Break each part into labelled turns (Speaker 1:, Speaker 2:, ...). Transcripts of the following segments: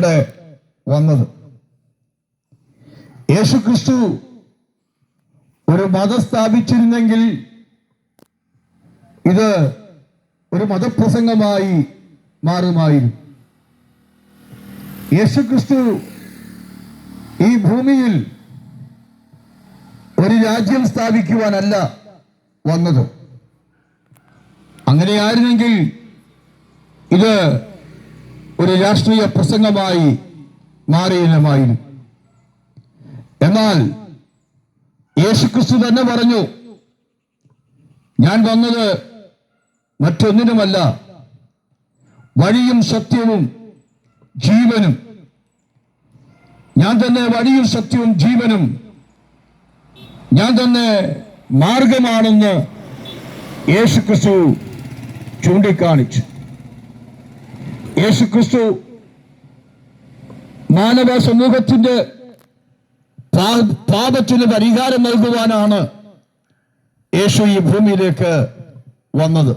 Speaker 1: ഇവിടെ വന്നത്. യേശുക്രിസ്തു ഒരു മതം സ്ഥാപിച്ചിരുന്നെങ്കിൽ ഇത് ഒരു മതപ്രസംഗമായി മാറുമായിരുന്നു. യേശുക്രിസ്തു ഈ ഭൂമിയിൽ ഒരു രാജ്യം സ്ഥാപിക്കുവാനല്ല വന്നത്. അങ്ങനെയായിരുന്നെങ്കിൽ ഇത് ഒരു രാഷ്ട്രീയ പ്രസംഗമായി മാറിയില്ലമായിരുന്നു എന്നാൽ യേശുക്രിസ്തു തന്നെ പറഞ്ഞു ഞാൻ വന്നത് മറ്റൊന്നിനുമല്ല വഴിയും സത്യവും ജീവനും. ഞാൻ തന്നെ വഴിയും സത്യവും ജീവനും. ഞാൻ തന്നെ മാർഗമാണെന്ന് യേശുക്രിസ്തു ചൂണ്ടിക്കാണിച്ചു. യേശുക്രിസ്തു മാനവ സമൂഹത്തിന്റെ പാപത്തിന് പരിഹാരം നൽകുവാനാണ് യേശു ഈ ഭൂമിയിലേക്ക് വന്നത്.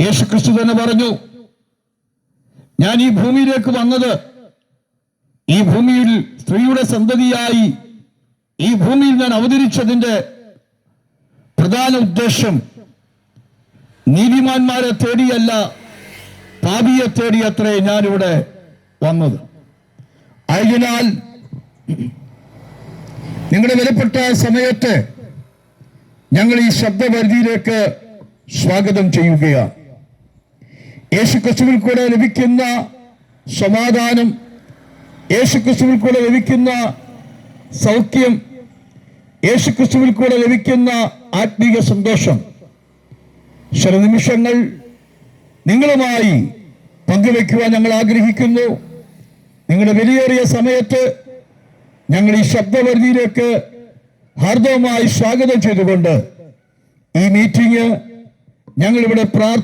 Speaker 1: യേശുക്രിസ്തു തന്നെ പറഞ്ഞു ഞാൻ ഈ ഭൂമിയിലേക്ക് വന്നത് ഈ ഭൂമിയിൽ സ്ത്രീയുടെ സന്തതിയായി ഈ ഭൂമിയിൽ ഞാൻ അവതരിച്ചതിന്റെ പ്രധാന ഉദ്ദേശം നീതിമാന്മാരെ തേടിയല്ല പാപിയെ തേടി അത്രേ ഞാനിവിടെ വന്നത്. ആയതിനാൽ നിങ്ങളുടെ വിലപ്പെട്ട സമയത്ത് ഞങ്ങൾ ഈ ശബ്ദപരിധിയിലേക്ക് സ്വാഗതം ചെയ്യുകയാണ്. യേശു ക്രിസ്തുവിൽ കൂടെ ലഭിക്കുന്ന സമാധാനം യേശു ക്രിസ്തുവിൽ കൂടെ ലഭിക്കുന്ന സൗഖ്യം യേശു ക്രിസ്തുവിൽ കൂടെ ലഭിക്കുന്ന ആത്മീക സന്തോഷം. ചില നിമിഷങ്ങൾ നിങ്ങളുമായി പങ്കുവെക്കുവാൻ ഞങ്ങൾ ആഗ്രഹിക്കുന്നു. നിങ്ങളുടെ വിലയേറിയ സമയത്ത് ഞങ്ങൾ ഈ ശബ്ദപരിധിയിലേക്ക് ഹാർദവമായി സ്വാഗതം ചെയ്തുകൊണ്ട് ഈ മീറ്റിംഗ് ഞങ്ങളിവിടെ പ്രാർത്ഥന